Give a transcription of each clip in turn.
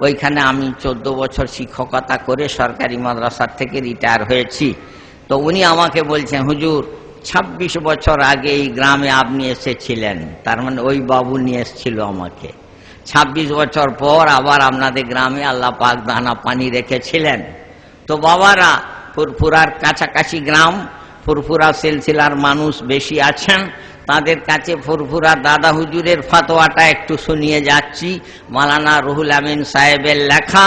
ওইখানে আমি চোদ্দ বছর শিক্ষকতা করে সরকারি মাদ্রাসার থেকে রিটায়ার হয়েছি। তো উনি আমাকে বলছেন, হুজুর ২৬ বছর আগে এই গ্রামে আপনি এসেছিলেন। তার মানে ওই বাবু নিয়ে এসেছিল আমাকে। ২৬ বছর পর আবার আপনাদের গ্রামে আল্লাহ পাক দানা পানি রেখেছিলেন। তো বাবারা, ফুরফুরার কাছাকাছি গ্রাম, ফুরফুরা সিলসিলার মানুষ বেশি আছেন। তাদের কাছে ফুরফুরা দাদা হুজুরের ফতোয়াটা একটু শুনিয়ে যাচ্ছি। মালানা রুহুল আমিন সাহেবের লেখা,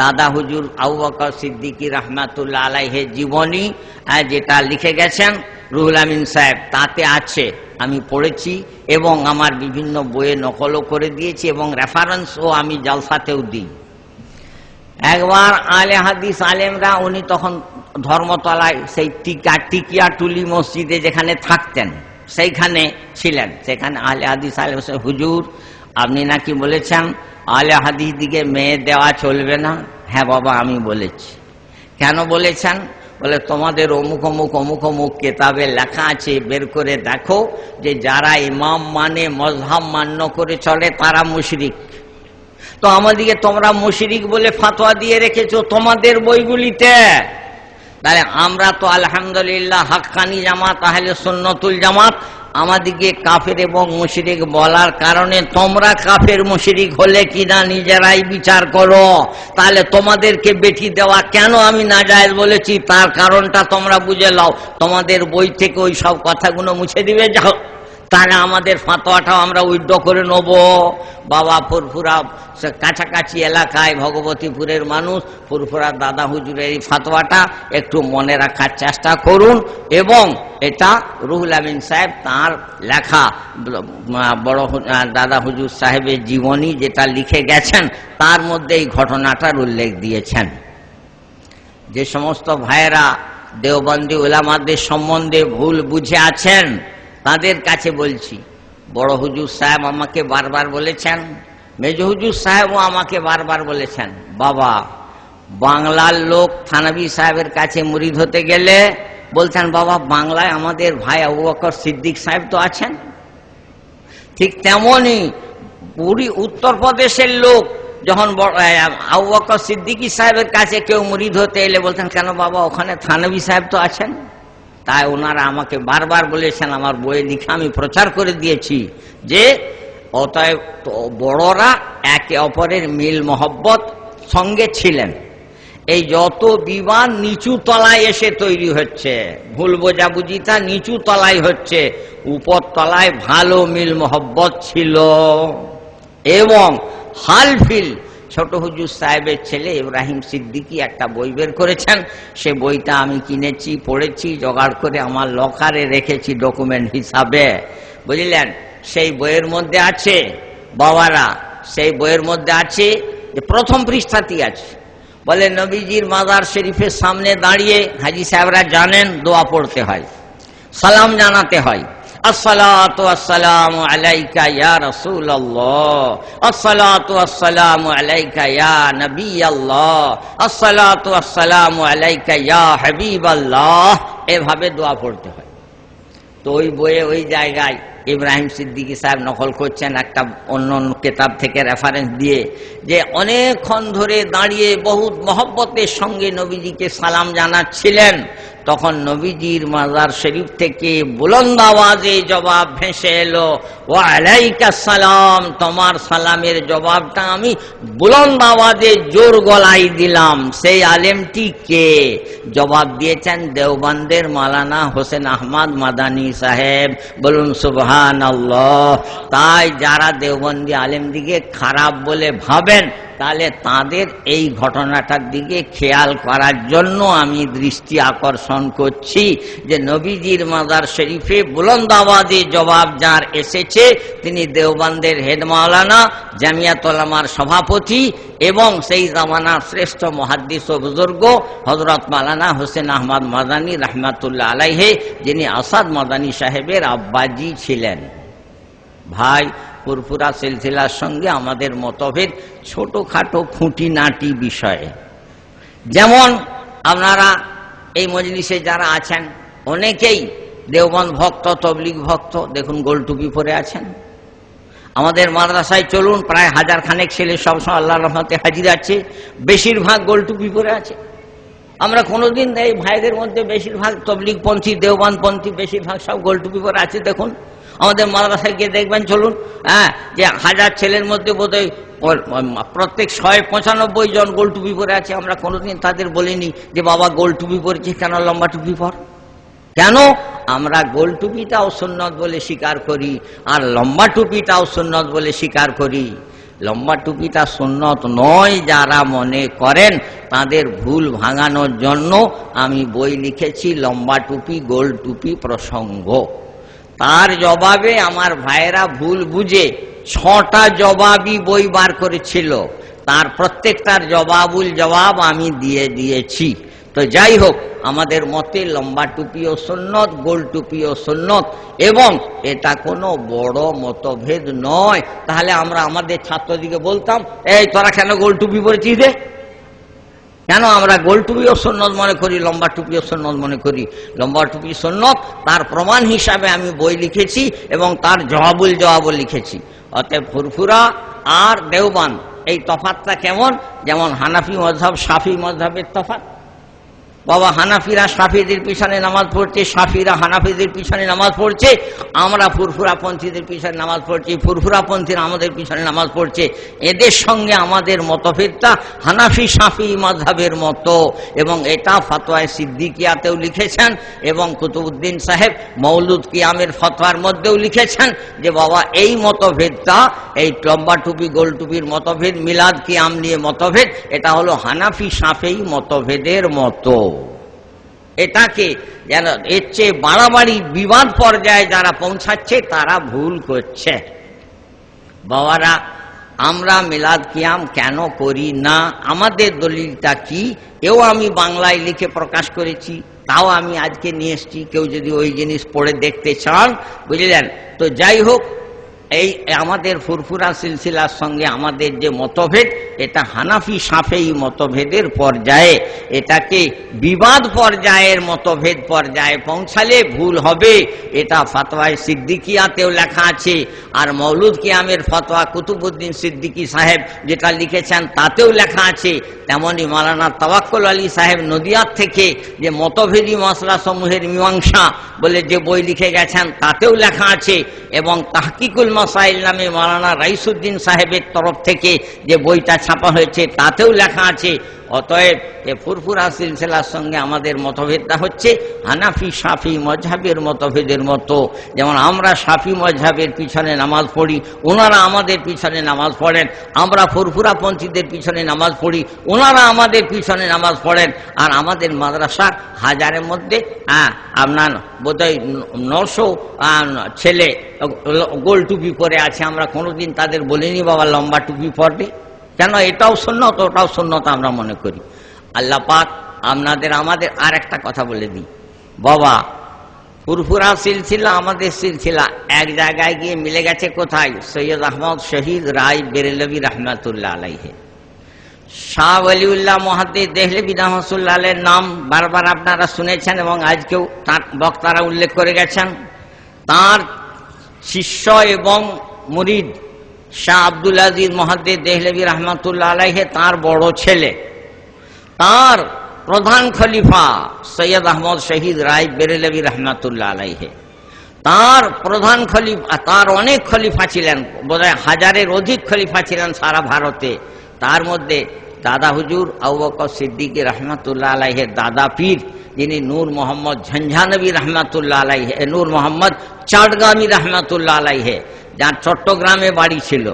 দাদা হুজুর আবু বকর সিদ্দিকী রহমাতুল্লাহ আলাইহের জীবনী যেটা লিখে গেছেন। রুহুল আমিন সাহেব, তাতে আছে, আমি পড়েছি এবং আমার বিভিন্ন বইয়ে নকলও করে দিয়েছি এবং রেফারেন্সও আমি জালসাতেও দিই। একবার আলে হাদিস আলেমরা, উনি তখন ধর্মতলায় সেই টিকা টিকিয়া টুলি মসজিদে যেখানে থাকতেন সেইখানে ছিলেন। সেখানে আলে হাদিস বলছে, হুজুর আপনি নাকি বলেছেন আলে হাদিস দিকে মেয়ে দেওয়া চলবে না? হ্যাঁ বাবা আমি বলেছি। কেন বলেছেন? বলে তোমাদের অমুক অমুক অমুক অমুক কেতাবে লেখা আছে বের করে দেখো যে যারা ইমাম মানে মজহাব মান্য করে চলে তারা মুশরিক। তো আমাদিকে তোমরা মুশরিক বলে ফাতোয়া দিয়ে রেখেছো তোমাদের বইগুলিতে। তাহলে আমরা তো আলহামদুলিল্লাহ হাক্কানি জামাত তাহলে সুন্নতুল জামাত। আমাদিকে কাফের এবং মুশরিক বলার কারণে তোমরা কাফের মুশরিক হলে কিনা নিজেরাই বিচার করো। তাহলে তোমাদেরকে বেটি দেওয়া কেন আমি না জায়েজ বলেছি? তার কারণটা তোমরা বুঝে লাও তোমাদের বই থেকে ওই সব কথাগুলো মুছে দিবে, যাও। তাহলে আমাদের ফাতোয়াটাও আমরা উইড্র করে নেব। বাবা ফুরফুরা কাছাকাছি এলাকায় ভগবতীপুরের মানুষ, ফুরফুরা দাদা হুজুরের এই ফাতোয়াটা একটু মনে রাখার চেষ্টা করুন এবং এটা রুহুল আমিন সাহেব তার লেখা বড় দাদা হুজুর সাহেবের জীবনী যেটা লিখে গেছেন, তার মধ্যে এই ঘটনাটার উল্লেখ দিয়েছেন। যে সমস্ত ভাইয়েরা দেওবন্দি ওলামাদের সম্বন্ধে ভুল বুঝে আছেন তাদের কাছে বলছি, বড় হুজুর সাহেব আমাকে বারবার বলেছেন, মেজ হুজুর সাহেবও আমাকে বারবার বলেছেন, বাবা, বাংলার লোক থানাবি সাহেবের কাছে মুরিদ হতে গেলে বলতেন বাবা, বাংলায় আমাদের ভাই আবু বকর সিদ্দিক সাহেব তো আছেন? ঠিক তেমনই পুরী উত্তরপ্রদেশের লোক যখন আবু বকর সিদ্দিকী সাহেবের কাছে কেউ মুরিদ হতে এলে বলতেন কেন বাবা, ওখানে থানবী সাহেব তো আছেন? তাই ওনারা আমাকে বারবার বলেছেন, আমার বইয়ে লিখে আমি প্রচার করে দিয়েছি যে, অতএব বড়রা একে অপরের মিল মহব্বত সঙ্গে ছিলেন। এই যত বিবাদ নিচু তলায় এসে তৈরি হচ্ছে, ভুল বোঝাবুঝিটা নিচু তলায় হচ্ছে, উপর তলায় ভালো মিল মহব্বত ছিল। এবং হালফিল ছোট হুজুর সাহেবের ছেলে ইব্রাহিম সিদ্দিকী একটা বই বের করেছেন। সে বইটা আমি কিনেছি, পড়েছি, জোগাড় করে আমার লকারে রেখেছি ডকুমেন্ট হিসাবে। বুঝলেন? সেই বইয়ের মধ্যে আছে, বাবারা, সেই বইয়ের মধ্যে আছে যে প্রথম পৃষ্ঠাটি আছে। বলে নবীজির মাদার শরীফের সামনে দাঁড়িয়ে হাজি সাহেবরা জানেন, দোয়া পড়তে হয়, সালাম জানাতে হয়। আসসালাতু আসসালামু আলাইকা ইয়া রাসূলুল্লাহ আসসালাতু আসসালামু আলাইকা ইয়া নবিয়াল্লাহ আসসালাতু আসসালামু আলাইকা ইয়া হাবিবাল্লাহ এভাবে দোয়া পড়তে হয়। তো ওই বইয়ে ওই জায়গায় ইব্রাহিম সিদ্দিকী সাহেব নকল করছেন একটা অন্য কেতাব থেকে রেফারেন্স দিয়ে যে অনেকক্ষণ ধরে দাঁড়িয়ে বহুত মহব্বতের সঙ্গে নবীজিকে সালাম জানাচ্ছিলেন। তখন নবীজির মাজার শরীফ থেকে বুলন্দ আওয়াজে জবাব ভেসে এলো ও আলাইকা সালাম, তোমার সালামের জবাবটা আমি বুলন্দ আওয়াজে জোর গলাই দিলাম। সেই আলেমটি কে? জবাব দিয়েছেন দেওবন্দের মালানা হোসেন আহমদ মাদানী সাহেব। বলুন সুবহান তাই যারা দেওবন্দি আলেম দিকে খারাপ বলে ভাবেন তাহলে তাদের এই ঘটনাটার দিকে খেয়াল করার জন্য আমি দৃষ্টি আকর্ষণ করছি যে নবীজির মাদার শরীফে বুলন্দ আওয়াজে জবাব যার এসেছে, তিনি দেওবন্দের হেড মাওলানা জামিয়াতলামার সভাপতি এবং সেই জামানার শ্রেষ্ঠ মহাদ্দিস ও বুজুর্গ হজরত মালানা হোসেন আহমদ মাদানী রহমাতুল্লাহ আলাইহে, যিনি আসাদ মাদানী সাহেবের আব্বাজি ছিলেন। ভাই ফুরফুরা সিলসিলার সঙ্গে আমাদের মতভেদ ছোটখাটো খুঁটিনাটি বিষয়ে। যেমন আপনারা এই মজলিসে যারা আছেন, অনেকেই দেওবন্দ ভক্ত, তবলিগ ভক্ত, দেখুন গোলটুপি পরে আছেন। আমাদের মাদ্রাসায় চলুন, প্রায় হাজার খানেক ছেলে সবসময় আল্লাহ রহমতে হাজির আছে, বেশিরভাগ গোলটুপি পরে আছে। আমরা কোনোদিন এই ভাইদের মধ্যে বেশিরভাগ তবলিগ পন্থী দেওবান পন্থী বেশিরভাগ সব গোলটুপি পরে আছে, দেখুন। আমাদের মাদ্রাসায় গিয়ে দেখবেন, চলুন হ্যাঁ যে হাজার ছেলের মধ্যে বোধহয় প্রত্যেক শয়ে পঁচানব্বই জন গোল টুপি পরে আছে, আমরা কোনোদিন তাদের বলিনি যে বাবা গোল টুপি পরেছি, কেন লম্বা টুপি পর? কেন? আমরা গোল টুপিটাও সুন্নত বলে স্বীকার করি, আর লম্বা টুপিটাও সুন্নত বলে স্বীকার করি। লম্বা টুপিটা সুন্নত নয়, যারা মনে করেন তাদের ভুল ভাঙানোর জন্য আমি বই লিখেছি, লম্বা টুপি, গোল টুপি প্রসঙ্গ। তার জবাবে আমার ভাইয়েরা ভুল বুঝে ছটা জবাবই বই বার করেছিল। তার প্রত্যেকটার জবাবুল জবাব আমি দিয়ে দিয়েছি। তো যাই হোক, আমাদের মতে লম্বা টুপি ও সুন্নত গোল টুপি ও সুন্নত এবং এটা কোনো বড় মতভেদ নয়। তাহলে আমরা আমাদের ছাত্রদিকে বলতাম, এই, তোরা কেন গোল টুপি পরেছিস রে? কেন আমরা গোল টুপিও সন্ন্যত মনে করি, লম্বা টুপিও সন্ন্যত মনে করি? লম্বা টুপি সন্ন্যত, তার প্রমাণ হিসাবে আমি বই লিখেছি এবং তার জবাবুল জবাবও লিখেছি। অতএব ফুরফুরা আর দেওবান, এই তফাতটা কেমন? যেমন হানাফি মজহব সাফি মজহবের তফাত। বাবা হানাফিরা সাফিদের পিছনে নামাজ পড়ছে, সাফিরা হানাফিদের পিছনে নামাজ পড়ছে, আমরা ফুরফুরা পন্থীদের পিছনে নামাজ পড়ছি ফুরফুরা পন্থীরা আমাদের পিছনে নামাজ পড়ছে। এদের সঙ্গে আমাদের মতভেদটা হানাফি সাফি মাধাবের মতো, এবং এটা ফতোয়ায় সিদ্দিকিয়াতেও লিখেছেন, এবং কুতুবুদ্দিন সাহেব মৌলুদ কিয়ামের ফতোয়ার মধ্যেও লিখেছেন যে বাবা এই মতভেদটা, এই লম্বা টুপি, গোল টুপির মতভেদ, মিলাদ কিয়াম নিয়ে মতভেদ, এটা হলো হানাফি সাফেই মতভেদের মতো। এটাকে যেন এর চেয়ে বাড়াবাড়ি বিবাদ পর্যায়ে যারা পৌঁছাচ্ছে, তারা ভুল করছে। বাবারা, আমরা মিলাদ কিয়াম কেন করি না? আমাদের দলিলটা কি? এও আমি বাংলায় লিখে প্রকাশ করেছি, তাও আমি আজকে নিয়ে এসেছি। কেউ যদি ওই জিনিস পড়ে দেখতে চান, বুঝলেন? তো যাই হোক এই আমাদের ফুরফুরা সিলসিলার সঙ্গে আমাদের যে মতভেদ, এটা হানাফি সাফেই মতভেদের পর্যায়ে। এটাকে বিবাদ পর্যায়ের মতভেদ পর্যায়ে পৌঁছালে ভুল হবে। এটা ফতোয়ায় সিদ্দিকিয়াতেও লেখা আছে। আর মৌলুদ কিয়ামের ফতোয়া কুতুবুদ্দিন সিদ্দিকী সাহেব যেটা লিখেছেন, তাতেও লেখা আছে। তেমনি মালানা তাওয়াক্কুল আলী সাহেব নদিয়ার থেকে যে মতভেদী মশলা সমূহের মীমাংসা বলে যে বই লিখে গেছেন, তাতেও লেখা আছে। এবং তাহকিকুল মাসাইল নামে মালানা রাইসুদ্দিন সাহেবের তরফ থেকে যে বইটা ছাপা হয়েছে তাতেও লেখা আছে অতএব এ ফুরফুরা সিলসিলার সঙ্গে আমাদের মতভেদটা হচ্ছে হানাফি সাফি মজহাবের মতভেদের মতো। যেমন আমরা সাফি মজহাবের পিছনে নামাজ পড়ি ওনারা আমাদের পিছনে নামাজ পড়েন। আমরা ফুরফুরা পন্থীদের পিছনে নামাজ পড়ি ওনারা আমাদের পিছনে নামাজ পড়েন। আর আমাদের মাদ্রাসা হাজারের মধ্যে হ্যাঁ, আপনার বোধহয় নশো ছেলে গোল টুপি পরে আছে। আমরা কোনোদিন তাদের বলিনি বাবা লম্বা টুপি পরবে। কেন এটাও সুন্নত, ওটাও সুন্নত আমরা মনে করি। আল্লাহ পাক আপনাদের, আমাদের আর একটা কথা বলে দিই। বাবা, ফুরফুরা সিলসিলা, আমাদের সিলসিলা, এক জায়গায় গিয়ে মিলে গেছে কোথায়? সৈয়দ আহমদ শহীদ রায় বেরেলবি রহমাতুল্লাহ আলাইহে। শাহ ওয়ালিউল্লাহ মহাদ্দি দেহলেবি রহমতুল্লাহ নাম বারবার আপনারা শুনেছেন এবং আজকেও তার বক্তারা উল্লেখ করে গেছেন। তার শিষ্য এবং মুরিদ শাহ আব্দুল আজিজ মহাদ্দে দেহলেবি রহমতুল্লাহ আলাইহে তার বড় ছেলে। তার প্রধান খলিফা সৈয়দ আহমদ শহীদ রায় বেরেলবি রহমাতুল্লাহ আলাইহে। তার প্রধান খলিফা তার অনেক খলিফা ছিলেন, বোধহয় হাজারের অধিক খলিফা ছিলেন সারা ভারতে। তার মধ্যে দাদা হুজুর আউবক সিদ্দিকী রহমাতুল্লাহ আলাইহের দাদা পীর যিনি নূর মোহাম্মদ ঝঞ্ঝানবী রহমাতুল্লাহ আলাইহে নূর মোহাম্মদ চাটগামী রহমাতুল্লাহ আলাইহে যার চট্টগ্রামে বাড়ি ছিল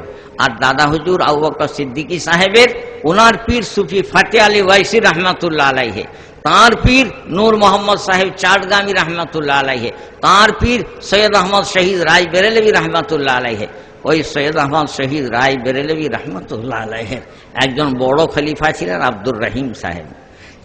আর দাদা হুজুর আবু বকর সিদ্দিকী সাহেবের ওনার পীর সুফি ফাতে আলী ওয়াইসি রহমাতুল্লাহ আলাইহে তাঁর পীর নূর মোহাম্মদ সাহেব চাটগামী রহমাতুল্লাহ আলাইহে তাঁর পীর সৈয়দ আহমদ শহীদ রায় বেরেলবী রহমাতুল্লাহ আলাইহে ওই সৈয়দ আহমদ শহীদ রায় বেরেলবী রহমতুল্লাহ আলাইহের একজন বড় খলিফা ছিলেন আব্দুর রহিম সাহেব।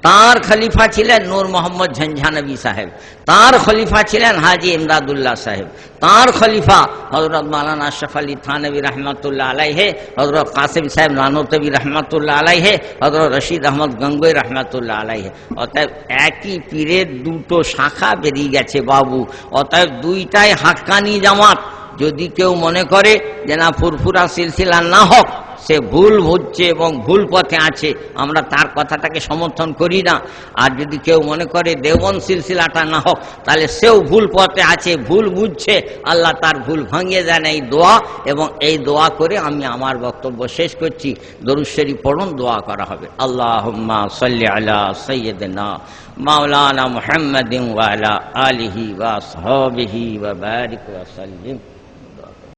তার খলিফা ছিলেন নূর মোহাম্মদ ঝঞ্ঝানবী সাহেব। তার খলিফা ছিলেন হাজি ইমদাদুল্লাহ সাহেব। তার খলিফা হজরত মালানা আশরফ আলী থানবী রহমতুল্লাহ আলাইহে হজরত কাসিম সাহেব নানতবী রহমতুল্লাহ আলাইহে হজরত রশিদ আহমদ গঙ্গই রহমতুল্লাহ আলাইহে। অতএব একই পীরের দুটো শাখা বেরিয়ে গেছে বাবু। অতএব দুইটাই হাক্কানি জামাত। যদি কেউ মনে করে যে না, ফুরফুরা সিলসিলা না হোক, সে ভুল বুঝছে এবং ভুল পথে আছে, আমরা তার কথাটাকে সমর্থন করি না। আর যদি কেউ মনে করে দেবন সিলসিলাটা না হোক, তাহলে সেও ভুল পথে আছে, ভুল বুঝছে, আল্লাহ তার ভুল ভাঙিয়ে দেন এই দোয়া, এবং এই দোয়া করে আমি আমার বক্তব্য শেষ করছি। দরুশ্বরী পড়ুন, দোয়া করা হবে। আল্লাহ সাল্লি আলা সৈয়দনা মাওলানা মুহাম্মাদিন ওয়ালা আলিহি ওয়া সাহবিহি ওয়া বারিক